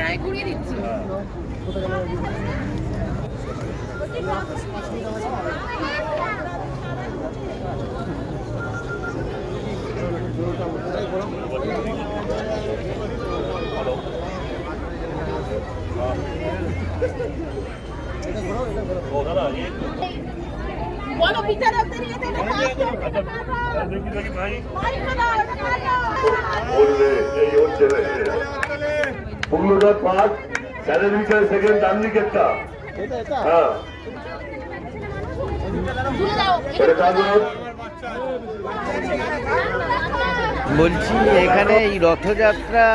আমি ঘুরিয়ে দিচ্ছি। হ্যাঁ। এই হচ্ছে পুগলুটার পাঁচ স্যারের বিচার সেকেন্ড ডান দিকেরটা হ্যাঁ বলছি এখানে এই রথযাত্রা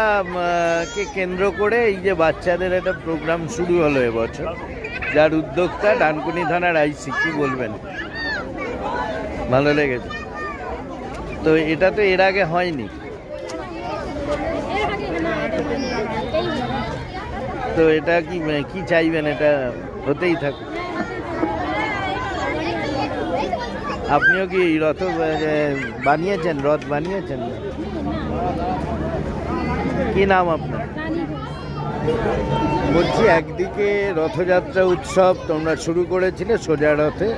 কে কেন্দ্র করে এই যে বাচ্চাদের একটা প্রোগ্রাম শুরু হলো এবছর। যার উদ্যোক্তা ডানকুনি থানার আইসি কি বলবেন? ভালো লেগেছে। তো এটা তো এর আগে হয়নি। তো এটা কি কি চাইবেন? এটা হতেই থাকে। আপনিও কি রথ বানিয়েছেন? রথ বানিয়েছেন? কি নাম আপনার? বলছি, একদিকে রথযাত্রা উৎসব তোমরা শুরু করেছিলে সোজা রথে।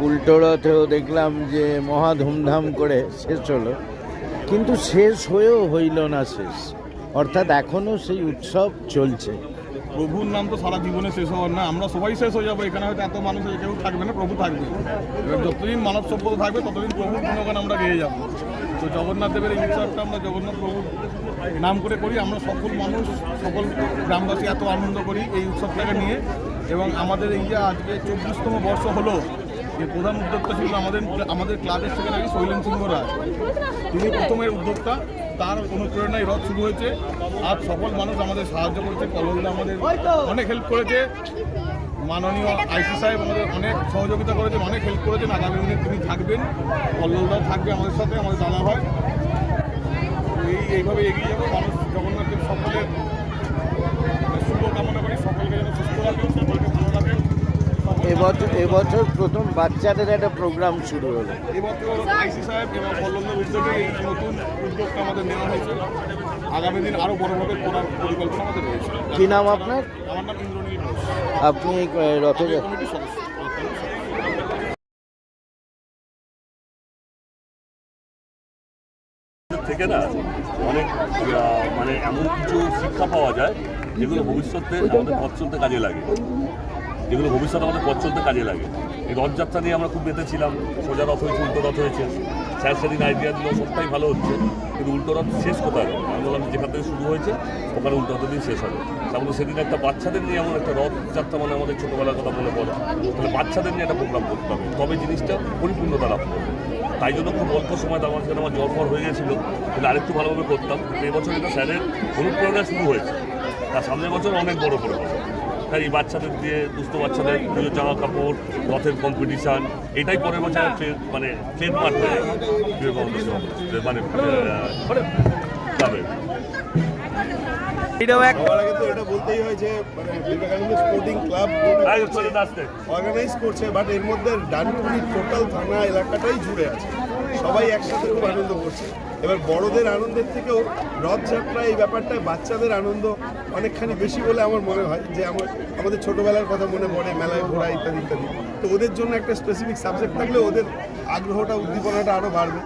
উল্টো রথেও দেখলাম যে মহা ধুমধাম করে শেষ হলো। কিন্তু শেষ হয়েও হইল না শেষ। অর্থাৎ এখনও সেই উৎসব চলছে। প্রভুর নাম তো সারা জীবনে শেষ হওয়ার না, আমরা সবাই শেষ হয়ে যাব। এখানে হয়তো এত মানুষ কেউ থাকবে না, প্রভু থাকবে। এবার যতদিন মানব সভ্যতা থাকবে, ততদিন প্রভুর গুণগান আমরা গেয়ে যাব। তো জগন্নাথ দেবের এই উৎসবটা আমরা জগন্নাথ প্রভুর নাম করে করি। আমরা সকল মানুষ, সকল গ্রামবাসী এত আনন্দ করি এই উৎসবটাকে নিয়ে। এবং আমাদের এই যে আজকে চব্বিশতম বর্ষ হলো যে প্রধান উদ্যোক্তা ছিল আমাদের আমাদের ক্লাবের সেখানে আগে শৈলেন সিংহ রায়। তিনি প্রথমের উদ্যোক্তা, তার অনুপ্রেরণায় রথ শুরু হয়েছে। আর সকল মানুষ আমাদের সাহায্য করেছে কলমদা আমাদের অনেক হেল্প করেছে। মাননীয় আইসি সাহেব আমাদের অনেক সহযোগিতা করেছেন, অনেক হেল্প করেছেন। আগামী দিনে তিনি থাকবেন কল্লদাও থাকবে আমাদের সাথে, আমাদের দাদা হয় এই, এইভাবে এগিয়ে যাব। মানুষ জগন্নাথের সকলের মানে শুভ করি, সকলকে যেন সুস্থ রাখেন এবছর এবছর প্রথম বাচ্চাদের একটা প্রোগ্রাম শুরু হলো। আগামী দিন আরও বড়ভাবে করার পরিকল্পনা আমাদের রয়েছে। কি নাম আপনার? আমার নাম ইন্দ্রনীল আপনি রথযাত্রা সদস্য। থেকে না অনেক মানে এমন কিছু শিক্ষা পাওয়া যায় যেগুলো ভবিষ্যতে আমাদের পথ চলতে কাজে লাগে। যেগুলো ভবিষ্যতে আমাদের পথ চলতে কাজে লাগে। এই রথযাত্রা নিয়ে আমরা খুব মেতেছিলাম সোজা রথ হয়েছে, উল্টো রথ হয়েছে। স্যার সেদিন আইডিয়া দিল, সবটাই ভালো হচ্ছে, কিন্তু উল্টো রথ শেষ কোথায়? আমি বললাম যেখান থেকে শুরু হয়েছে, ওখানে উল্টো রথ দিন শেষ হবে। তারপরে সেদিন একটা বাচ্চাদের নিয়ে এমন একটা রথযাত্রা মানে আমাদের ছোটোবেলার কথা মনে পড়ে। তাহলে বাচ্চাদের নিয়ে একটা প্রোগ্রাম করতে হবে। তবে জিনিসটা পরিপূর্ণতা লাভ করবে। তাই জন্য খুব অল্প সময় আমার সেখানে আমার জ্বর ফর হয়ে গেছিল তাহলে আরেকটু ভালোভাবে করতাম। এবছর এটা স্যারের অনুপ্রেরণা শুরু হয়েছে। তার সামনের বছর অনেক বড় করে হবে। তাই এই বাচ্চাদের দিয়ে, দুস্থ বাচ্চাদের পুজোর জামা কাপড় রথের কম্পিটিশান এটাই পরের বছর মানে ট্রেডমার্ক মানে মানে এটাও এক এটা বলতেই হয় যে মানে বিবেকানন্দ স্পোর্টিং ক্লাব অর্গানাইজ করছে বাট এর মধ্যে ডানকুনি টোটাল থানা এলাকাটাই জুড়ে আছে। সবাই একসাথে খুব আনন্দ করছে। এবার বড়দের আনন্দের থেকেও রথযাত্রা এই ব্যাপারটায় বাচ্চাদের আনন্দ অনেকখানি বেশি বলে আমার মনে হয় যে আমার আমাদের ছোটোবেলার কথা মনে পড়ে মেলায় ঘোরা ইত্যাদি ইত্যাদি। তো ওদের জন্য একটা স্পেসিফিক সাবজেক্ট থাকলে ওদের আগ্রহটা উদ্দীপনাটা আরও বাড়বে।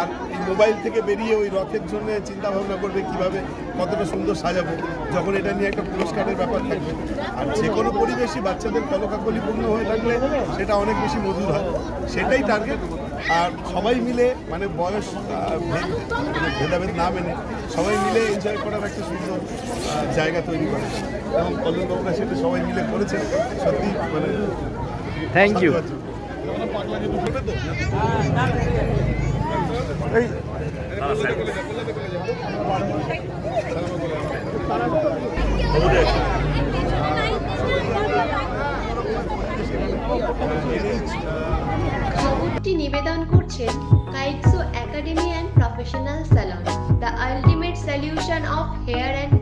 আর এই মোবাইল থেকে বেরিয়ে ওই রথের জন্য চিন্তা ভাবনা করবে কীভাবে কতটা সুন্দর সাজাবো যখন এটা নিয়ে একটা পুরস্কারের ব্যাপার থাকবে। আর যে কোনো পরিবেশই বাচ্চাদের কলকাকলিপূর্ণ হয়ে থাকলে সেটা অনেক বেশি মধুর হয়। সেটাই টার্গেট আর সবাই মিলে মানে বয়স মানে ভেদাভেদ না মেনে সবাই মিলে এনজয় করার একটা সুন্দর জায়গা তৈরি করে। এবং কল্যাণবাবুরা সেটা সবাই মিলে করেছেন। সত্যি মানে থ্যাংক ইউ নিবেদন করছেন কাইটসো academy and professional salon the ultimate solution of hair and